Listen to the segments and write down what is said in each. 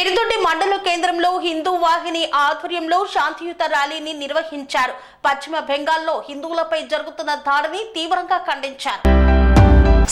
మిరుదొడ్డి మండల కేంద్రంలో హిందూ వాహిని ఆధ్వర్యంలో శాంతియుత ర్యాలీని నిర్వహించారు. పశ్చిమ బెంగాల్లో హిందువులపై జరుగుతున్న దాడిని తీవ్రంగా ఖండించారు.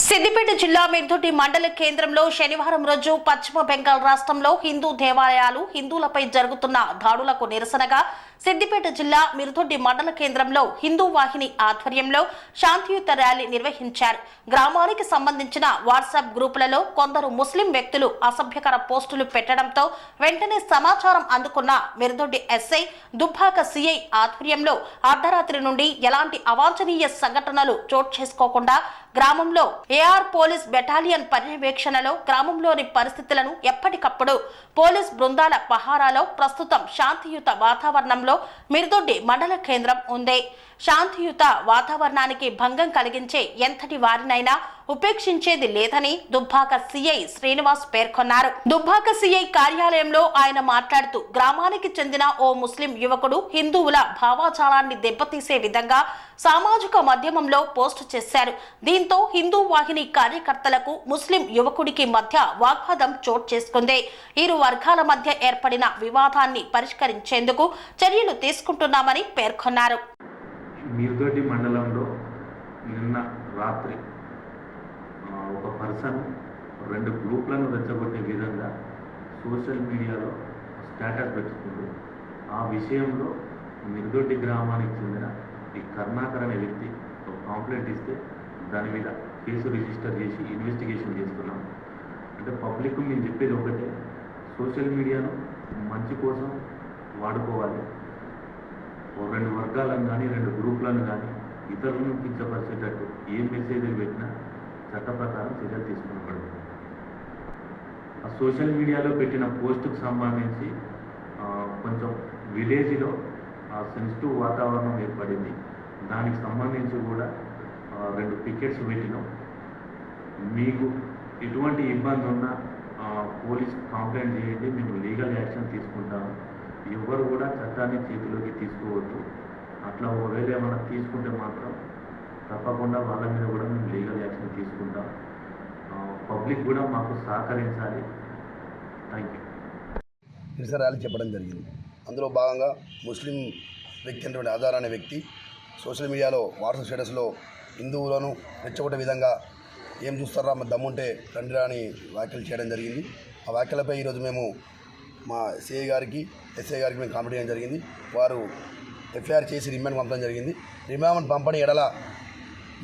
సిద్దిపేట జిల్లా మిర్దొడ్డి మండల కేంద్రంలో శనివారం రోజు పశ్చిమ బెంగాల్ రాష్ట్రంలో హిందూ దేవాలయాలు హిందువులపై జరుగుతున్న దాడులకు నిరసనగా సిద్దిపేట జిల్లా మిరుదొడ్డి మండల కేంద్రంలో హిందూ వాహిని ఆధ్వర్యంలో శాంతియుత ర్యాలీ నిర్వహించారు. గ్రామానికి సంబంధించిన వాట్సాప్ గ్రూపులలో కొందరు ముస్లిం వ్యక్తులు అసభ్యకర పోస్టులు పెట్టడంతో వెంటనే సమాచారం అందుకున్న మిరుదొడ్డి ఎస్ఐ దుబ్బాక సిఐ ఆధ్వర్యంలో అర్ధరాత్రి నుండి ఎలాంటి అవాంఛనీయ సంఘటనలు చోటు చేసుకోకుండా గ్రామంలో ఏఆర్ పోలీస్ బెటాలియన్ పర్యవేక్షణలో గ్రామంలోని పరిస్థితులను ఎప్పటికప్పుడు పోలీస్ బృందాల పహారాలో ప్రస్తుతం శాంతియుత వాతావరణంలో మిర్దొడ్డి మండల కేంద్రం ఉంది. శాంతియుత వాతావరణానికి భంగం కలిగించే ఎంతటి వారినైనా ఉపేక్షించేది లేదని దుబ్బాక సిఐ శ్రీనివాస్ పేర్కొన్నారు. దుబ్బాక సిఐ కార్యాలయంలో ఆయన మాట్లాడుతూ గ్రామానికి చెందిన ఓ ముస్లిం యువకుడు హిందువుల భావాచారాన్ని దెబ్బతీసే విధంగా సామాజిక మాధ్యమంలో పోస్టు చేశారు. దీంతో హిందూ వాహిని కార్యకర్తలకు ముస్లిం యువకుడికి మధ్య వాగ్వాదం చోటు చేసుకుంది. ఇరు వర్గాల మధ్య ఏర్పడిన వివాదాన్ని పరిష్కరించేందుకు చర్యలు తీసుకుంటున్నామని పేర్కొన్నారు. మండలంలో నిన్న రాత్రి ఒక పర్సన్ రెండు గ్రూప్లను రెచ్చగొట్టే విధంగా సోషల్ మీడియాలో స్టేటస్ పెట్టుకుంటూ ఆ విషయంలో మిర్దొడ్డి గ్రామానికి చెందిన ఈ కర్ణాకర్ అనే వ్యక్తి ఒక కాంప్లైంట్ ఇస్తే దాని మీద కేసు రిజిస్టర్ చేసి ఇన్వెస్టిగేషన్ చేస్తున్నాం. అంటే పబ్లిక్ మేము చెప్పేది ఒకటే సోషల్ మీడియాను మంచి కోసం వాడుకోవాలి. రెండు వర్గాలను కానీ రెండు గ్రూపులను కానీ ఇతరులను కించపరిచేటట్టు ఏ మెసేజ్లు పెట్టినా చట్ట ప్రకారం చర్యలు తీసుకునబడుతుంది ఆ సోషల్ మీడియాలో పెట్టిన పోస్టుకు సంబంధించి కొంచెం విలేజ్లో సెన్సిటివ్ వాతావరణం ఏర్పడింది. దానికి సంబంధించి కూడా రెండు పికెట్స్ పెట్టినాం. మీకు ఎటువంటి ఇబ్బంది ఉన్నా పోలీస్ కంప్లైంట్ చేయండి మేము లీగల్ యాక్షన్ తీసుకుంటాము. ఎవరు కూడా చట్టాన్ని చేతిలోకి తీసుకోవద్దు. అట్లా ఒకవేళ ఏమైనా తీసుకుంటే మాత్రం తప్పకుండా వాళ్ళ మీద కూడా మేము లీగల్ యాక్షన్ తీసుకుంటాం. పబ్లిక్ కూడా మాకు సహకరించాలి. థ్యాంక్ యూ నిరసనాలు ర్యాలీ చెప్పడం జరిగింది. అందులో భాగంగా ముస్లిం వ్యక్తి అనేటువంటి ఆధార్ అనే వ్యక్తి సోషల్ మీడియాలో వాట్సాప్ స్టేటస్లో హిందువులను రెచ్చగొట్టే విధంగా ఏం చూస్తారా మా దమ్ముంటే రండిరా అని వ్యాఖ్యలు చేయడం జరిగింది. ఆ వ్యాఖ్యలపై ఈరోజు మేము మా సిఐ గారికి ఎస్ఐ గారికి మేము కాంప్లైంట్ చేయడం జరిగింది. వారు ఎఫ్ఐఆర్ చేసి రిమాండ్ పంపడం జరిగింది. రిమాండ్ పంపని ఎడల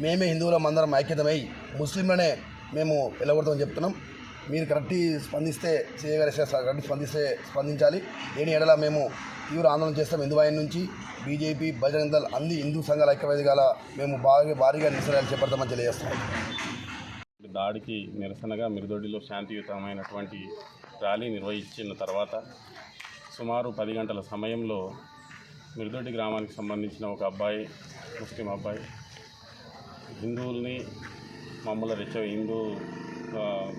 మేమే హిందువులం అందరం ఐక్యతమై ముస్లింలనే మేము వెళ్ళగొడతామని చెప్తున్నాం. మీరు కరెక్ట్ స్పందిస్తే సీఏ గారు కరెక్ట్ స్పందిస్తే స్పందించాలి. లేని ఎడల మేము తీవ్ర ఆందోళన చేస్తాం. హిందూ నుంచి బీజేపీ బజరంగ దళ అన్ని హిందూ సంఘాల ఐక్యవేదికల మేము భారీ భారీగా నిరసనలు చేపడతామని తెలియజేస్తున్నాం దాడికి నిరసనగా మిరుదొడ్డిలో శాంతియుతమైనటువంటి ర్యాలీ నిర్వహించిన తర్వాత సుమారు పది గంటల సమయంలో మిరుదొడ్డి గ్రామానికి సంబంధించిన ఒక అబ్బాయి ముస్లిం అబ్బాయి హిందువుల్ని మమ్మల్ని రెచ్చ హిందూ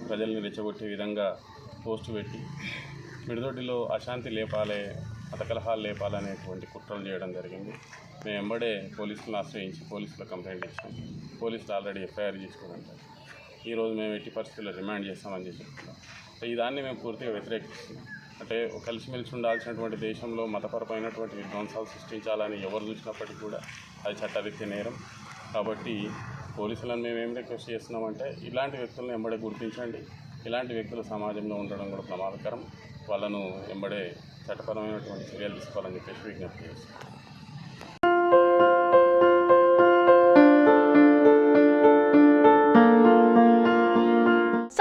ప్రజల్ని రెచ్చగొట్టే విధంగా పోస్టు పెట్టి మిడిదొడ్డిలో అశాంతి లేపాలే మతకలహాలు లేపాలనేటువంటి కుట్రలు చేయడం జరిగింది. మేము వెంబడే పోలీసులను ఆశ్రయించి పోలీసులకు కంప్లైంట్ ఇచ్చాం పోలీసులు ఆల్రెడీ ఎఫ్ఐఆర్ చేసుకున్నారు ఈరోజు మేము ఎట్టి పరిస్థితుల్లో రిమాండ్ చేస్తామని చెప్పి చెప్తున్నాం. ఈ దాన్ని మేము పూర్తిగా వ్యతిరేకిస్తున్నాం. అంటే కలిసిమెలిసి ఉండాల్సినటువంటి దేశంలో మతపరమైనటువంటి విధ్వంసాలు సృష్టించాలని ఎవరు చూసినప్పటికీ కూడా అది చట్టరీత్య నేరం. కాబట్టి పోలీసులను మేము ఏం రిక్వెస్ట్ చేస్తున్నామంటే ఇలాంటి వ్యక్తులను ఎంబడే గుర్తించండి. ఇలాంటి వ్యక్తులు సమాజంలో ఉండడం కూడా ప్రమాదకరం. వాళ్ళను ఎంబడే చట్టపరమైనటువంటి చర్యలు తీసుకోవాలని చెప్పేసి విజ్ఞప్తి చేస్తున్నాం.